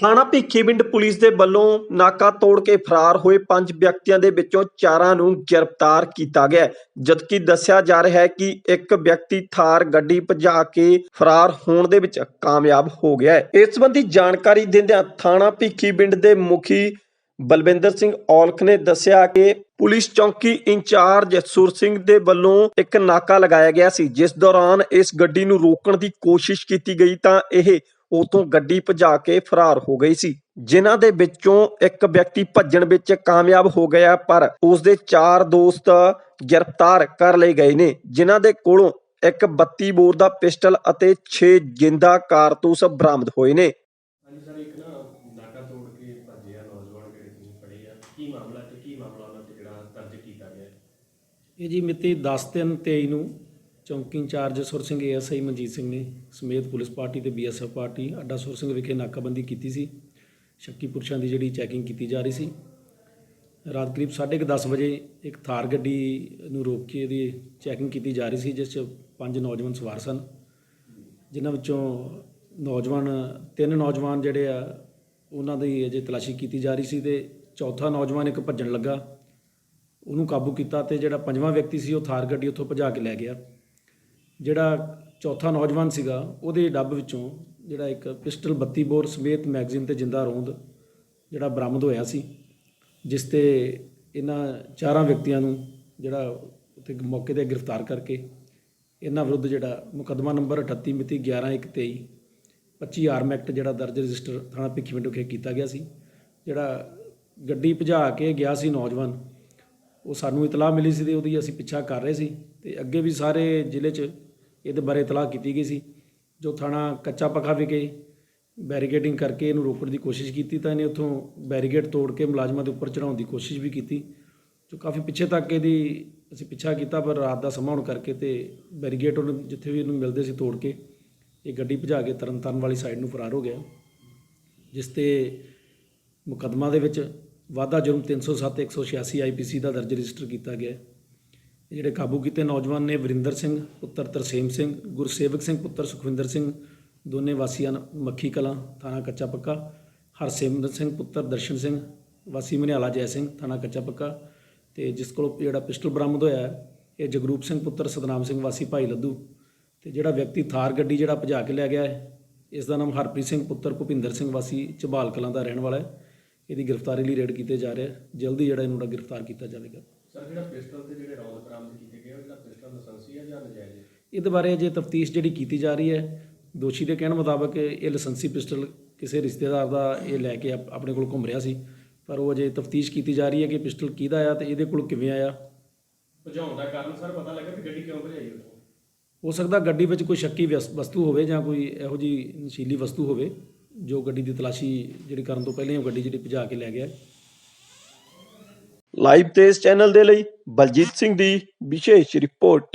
ਥਾਣਾ ਭਿੱਖੀਵਿੰਡ ਪੁਲਿਸ ਦੇ ਵੱਲੋਂ ਨਾਕਾ ਤੋੜ ਕੇ ਫਰਾਰ ਹੋਏ ਪੰਜ ਵਿਅਕਤੀਆਂ ਦੇ ਵਿੱਚੋਂ ਚਾਰਾਂ ਨੂੰ ਗ੍ਰਿਫਤਾਰ ਕੀਤਾ ਗਿਆ ਜਦਕਿ ਦੱਸਿਆ ਜਾ ਰਿਹਾ ਹੈ ਕਿ ਇੱਕ ਵਿਅਕਤੀ ਥਾਰ ਗੱਡੀ ਭਜਾ ਕੇ ਫਰਾਰ ਹੋਣ ਦੇ ਵਿੱਚ ਕਾਮਯਾਬ ਹੋ ਗਿਆ ਹੈ। ਇਸ ਸੰਬੰਧੀ ਜਾਣਕਾਰੀ ਦਿੰਦਿਆਂ ਥਾਣਾ ਭਿੱਖੀਵਿੰਡ ਦੇ ਮੁਖੀ ਬਲਵਿੰਦਰ ਸਿੰਘ ਔਲਖ ਨੇ ਦੱਸਿਆ ਕਿ ਪੁਲਿਸ ਚੌਕੀ ਇੰਚਾਰਜ ਸੁਰ ਸਿੰਘ ਦੇ ਵੱਲੋਂ ਇੱਕ ਨਾਕਾ ਲਗਾਇਆ ਗਿਆ ਸੀ। ਜਿਸ ਦੌਰਾਨ ਇਸ ਗੱਡੀ ਨੂੰ ਰੋਕਣ ਦੀ ਕੋਸ਼ਿਸ਼ ਕੀਤੀ ਗਈ ਤਾਂ ਇਹ ਉਤੋਂ ਗੱਡੀ ਭਜਾ ਕੇ ਫਰਾਰ ਹੋ ਗਈ ਸੀ। ਜਿਨ੍ਹਾਂ ਦੇ ਵਿੱਚੋਂ ਇੱਕ ਵਿਅਕਤੀ ਭੱਜਣ ਵਿੱਚ ਕਾਮਯਾਬ ਹੋ ਗਿਆ ਪਰ ਉਸ ਦੇ ਚਾਰ ਦੋਸਤ ਗ੍ਰਿਫਤਾਰ ਕਰ ਲਏ ਗਏ ਨੇ ਜਿਨ੍ਹਾਂ ਦੇ ਕੋਲੋਂ ਇੱਕ 32 ਬੋਰ ਦਾ ਪਿਸਟਲ ਅਤੇ 6 ਜਿੰਦਾ ਕਾਰਤੂਸ ਬਰਾਮਦ ਹੋਏ ਨੇ। ਹਾਂਜੀ ਸਰ ਇੱਕ ਨਾ ਨਾਕਾ ਤੋੜ ਕੇ ਭੱਜੇ ਆ ਨੌਜਵਾਨ ਜਿਹੜੇ ਤੁਸੀਂ ਫੜੇ ਆ। ਕੀ ਮਾਮਲਾ ਤੇ ਕੀ ਮਾਮਲਾ ਉਹਨਾਂ ਤੇ ਜਿਹੜਾ ਦਰਜ ਕੀਤਾ ਗਿਆ? ਹੈ? ਇਹ ਜੀ ਮਿਤੀ 10/3/23 ਨੂੰ ਚੌਂਕੀ ਇੰਚਾਰਜ ਸੁਰ ਸਿੰਘ ਏਐਸਆਈ ਮਨਜੀਤ ਸਿੰਘ ਨੇ ਸਮੇਤ ਪੁਲਿਸ ਪਾਰਟੀ ਤੇ ਬੀਐਸਐਫ ਪਾਰਟੀ ਅੱਡਾ ਸੁਰ ਸਿੰਘ ਵਿਖੇ ਨਾਕਾਬੰਦੀ ਕੀਤੀ ਸੀ। ਸ਼ੱਕੀ ਪੁਰਸ਼ਾਂ ਦੀ ਜਿਹੜੀ ਚੈਕਿੰਗ ਕੀਤੀ ਜਾ ਰਹੀ ਸੀ। ਰਾਤ ਕਰੀਬ 10:30 ਵਜੇ ਇੱਕ ਥਾਰ ਗੱਡੀ ਨੂੰ ਰੋਕ ਕੇ ਇਹਦੀ ਚੈਕਿੰਗ ਕੀਤੀ ਜਾ ਰਹੀ ਸੀ, ਜਿਸ 'ਚ ਪੰਜ ਨੌਜਵਾਨ ਸਵਾਰ ਸਨ, ਜਿਨ੍ਹਾਂ ਵਿੱਚੋਂ ਨੌਜਵਾਨ, ਤਿੰਨ ਨੌਜਵਾਨ ਜਿਹੜੇ ਆ, ਉਹਨਾਂ ਦੀ ਅਜੇ ਤਲਾਸ਼ੀ ਕੀਤੀ ਜਾ ਰਹੀ ਸੀ ਤੇ ਚੌਥਾ ਨੌਜਵਾਨ ਇੱਕ ਭੱਜਣ ਲੱਗਾ। ਉਹਨੂੰ ਕਾਬੂ ਕੀਤਾ ਤੇ ਜਿਹੜਾ ਪੰਜਵਾਂ ਵਿਅਕਤੀ ਸੀ, ਉਹ ਥਾਰ ਗੱਡੀ ਉੱਥੋਂ ਭਜਾ ਕੇ ਲੈ ਗਿਆ। ਜਿਹੜਾ ਚੌਥਾ ਨੌਜਵਾਨ ਸੀਗਾ, ਉਹਦੇ ਡੱਬ ਵਿੱਚੋਂ ਜਿਹੜਾ ਇੱਕ ਪਿਸਟਲ 32 ਬੋਰ ਸਮੇਤ ਮੈਗਜ਼ੀਨ ਤੇ ਜਿੰਦਾ ਰੋਂਦ ਜਿਹੜਾ ਬਰਾਮਦ ਹੋਇਆ ਸੀ, ਜਿਸ ਤੇ ਇਹਨਾਂ ਚਾਰਾਂ ਵਿਅਕਤੀਆਂ ਨੂੰ ਜਿਹੜਾ ਉੱਥੇ ਮੌਕੇ ਤੇ ਗ੍ਰਿਫਤਾਰ ਕਰਕੇ ਇਹਨਾਂ ਵਿਰੁੱਧ ਜਿਹੜਾ ਮੁਕੱਦਮਾ ਨੰਬਰ 38 ਮਿਤੀ 11/1/23 25 ਆਰਮ ਐਕਟ ਜਿਹੜਾ ਦਰਜ ਰਜਿਸਟਰ ਥਾਣਾ ਭਿੱਖੀਵਿੰਡ ਵਿਖੇ ਕੀਤਾ ਗਿਆ ਸੀ, ਜਿਹੜਾ ਗੱਡੀ ਭਜਾ ਕੇ ਗਿਆ ਸੀ ਨੌਜਵਾਨ, ਉਹ ਸਾਨੂੰ ਇਤਲਾਹ ਮਿਲੀ ਸੀ ਤੇ ਉਹਦੀ ਅਸੀਂ ਪਿੱਛਾ ਕਰ ਰਹੇ ਸੀ ਤੇ ਅੱਗੇ ਵੀ ਸਾਰੇ ਜ਼ਿਲ੍ਹੇ 'ਚ ਇਹਦੇ ਬਾਰੇ ਇਤਲਾਹ ਕੀਤੀ ਗਈ ਸੀ। ਜੋ ਥਾਣਾ ਕੱਚਾ ਪੱਖਾ ਵਿਖੇ ਬੈਰੀਕੇਡਿੰਗ ਕਰਕੇ ਇਹਨੂੰ ਰੋਕਣ ਦੀ ਕੋਸ਼ਿਸ਼ ਕੀਤੀ, ਤਾਂ ਇਹਨੇ ਉੱਥੋਂ ਬੈਰੀਕੇਡ ਤੋੜ ਕੇ ਮੁਲਾਜ਼ਮਾਂ ਦੇ ਉੱਪਰ ਚੜਾਉਣ ਦੀ ਕੋਸ਼ਿਸ਼ ਵੀ ਕੀਤੀ, ਜੋ ਕਾਫੀ ਪਿੱਛੇ ਤੱਕ ਇਹਦੀ ਅਸੀਂ ਪਿੱਛਾ ਕੀਤਾ, ਪਰ ਰਾਤ ਦਾ ਸਮਾਂ ਹੋਣ ਕਰਕੇ ਤੇ ਬੈਰੀਕੇਡ ਉਹਨੂੰ ਜਿੱਥੇ ਵੀ ਇਹਨੂੰ ਮਿਲਦੇ ਸੀ ਤੋੜ ਕੇ, ਇਹ ਗੱਡੀ ਭਜਾ ਕੇ ਤਰਨਤਾਰਨ ਵਾਲੀ ਸਾਈਡ ਨੂੰ ਫਰਾਰ ਹੋ ਗਿਆ। ਜਿਸ ਤੇ ਮੁਕੱਦਮਾ ਦੇ ਵਿੱਚ ਵਾਧਾ ਜੁਰਮ 307 186 ਆਈਪੀਸੀ ਦਾ ਦਰਜ ਰਜਿਸਟਰ ਕੀਤਾ ਗਿਆ। ਜਿਹੜੇ ਕਾਬੂ ਕੀਤੇ ਨੌਜਵਾਨ ਨੇ ਵਰਿੰਦਰ ਸਿੰਘ ਪੁੱਤਰ ਤਰਸੇਮ ਸਿੰਘ ਗੁਰਸੇਵਕ ਸਿੰਘ ਪੁੱਤਰ ਸੁਖਵਿੰਦਰ ਸਿੰਘ ਦੋਨੇ ਵਾਸੀਆਂ ਮੱਖੀ ਕਲਾਂ ਥਾਣਾ ਕੱਚਾ ਪੱਕਾ। ਹਰਸਿਮਰਨ ਸਿੰਘ ਪੁੱਤਰ ਦਰਸ਼ਨ ਸਿੰਘ ਵਾਸੀ ਮਨਿਆਲਾ ਜੈ ਸਿੰਘ ਥਾਣਾ ਕੱਚਾ ਪੱਕਾ। ਤੇ ਜਿਸ ਕੋਲੋਂ ਜਿਹੜਾ ਪਿਸਟਲ ਬਰਾਮਦ ਹੋਇਆ ਹੈ, ਇਹ ਜਗਰੂਪ ਸਿੰਘ ਪੁੱਤਰ ਸਤਨਾਮ ਸਿੰਘ ਵਾਸੀ ਭਾਈ ਲੱਦੂ। ਤੇ ਜਿਹੜਾ ਵਿਅਕਤੀ ਥਾਰ ਗੱਡੀ ਜਿਹੜਾ ਭਜਾ ਕੇ ਲੈ ਗਿਆ ਹੈ ਇਸ ਦਾ ਨਾਮ ਹਰਪ੍ਰੀਤ ਸਿੰਘ ਪੁੱਤਰ ਭੁਪਿੰਦਰ ਸਿੰਘ ਵਾਸੀ ਝਬਾਲ ਕਲਾਂ ਦਾ ਰਹਿਣ ਵਾਲਾ ਹੈ। ਇਹਦੀ ਗ੍ਰਿਫਤਾਰੀ ਲਈ ਰੇਡ ਕੀਤੇ ਜਾ ਰਿਹਾ ਹੈ। ਜਲਦੀ ਜਿਹੜਾ ਇਹਨੂੰ ਜਿਹੜਾ ਗ੍ਰਿਫਤਾਰ ਕੀਤਾ ਜਾਵੇਗਾ। ਸਰ ਜਿਹੜਾ ਪਿਸਟਲ ਤੇ ਜਿਹੜੇ ਰੌਂਦ ਬਰਾਮਦ ਕੀਤੇ ਗਏ ਉਹ ਜਿਹੜਾ ਪਿਸਟਲ ਲਾਇਸੈਂਸੀ ਹੈ ਜਾਂ ਨਜਾਇਜ਼ ਹੈ ਇਹਦੇ ਬਾਰੇ ਅਜੇ ਤਫਤੀਸ਼ ਜਿਹੜੀ ਕੀਤੀ ਜਾ ਰਹੀ ਹੈ ਦੋਸ਼ੀ ਦੇ ਕਹਿਣ ਮੁਤਾਬਕ ਇਹ ਲਾਇਸੈਂਸੀ ਪਿਸਟਲ ਕਿਸੇ ਰਿਸ਼ਤੇਦਾਰ ਦਾ ਇਹ ਲੈ ਕੇ ਆਪ- ਆਪਣੇ ਕੋਲ ਘੁੰਮ ਰਿਹਾ ਸੀ। ਪਰ ਉਹ ਅਜੇ ਤਫਤੀਸ਼ ਕੀਤੀ ਜਾ ਰਹੀ ਹੈ ਕਿ ਪਿਸਟਲ ਕਿਹਦਾ ਆ ਤੇ ਇਹਦੇ ਕੋਲ ਕਿਵੇਂ ਆਇਆ। ਭਜਾਉਣ ਦਾ ਕਾਰਨ ਸਰ ਪਤਾ ਲੱਗਾ ਵੀ ਗੱਡੀ ਕਿਉਂ ਭਜਾਈ ਉੱਥੋਂ ਹੋ ਸਕਦਾ ਗੱਡੀ ਵਿੱਚ ਕੋਈ ਸ਼ੱਕੀ ਵਸ- ਵਸਤੂ ਹੋਵੇ ਜਾਂ ਕੋਈ ਇਹੋ ਜੀ ਨਸ਼ੀਲੀ ਵਸਤੂ ਹੋਵੇ ਜੋ ਗੱਡੀ ਦੀ ਤਲਾਸ਼ੀ ਜਿਹੜੀ ਕਰਨ ਤੋਂ ਪਹਿਲਾਂ ਹੀ ਉਹ ਗੱਡੀ ਜਿਹੜੀ ਭਜਾ ਕੇ ਲੈ ਗਿਆ ਲਾਈਵ ਤੇਜ਼ ਚੈਨਲ ਦੇ ਲਈ ਬਲਜੀਤ ਸਿੰਘ ਦੀ ਵਿਸ਼ੇਸ਼ ਰਿਪੋਰਟ।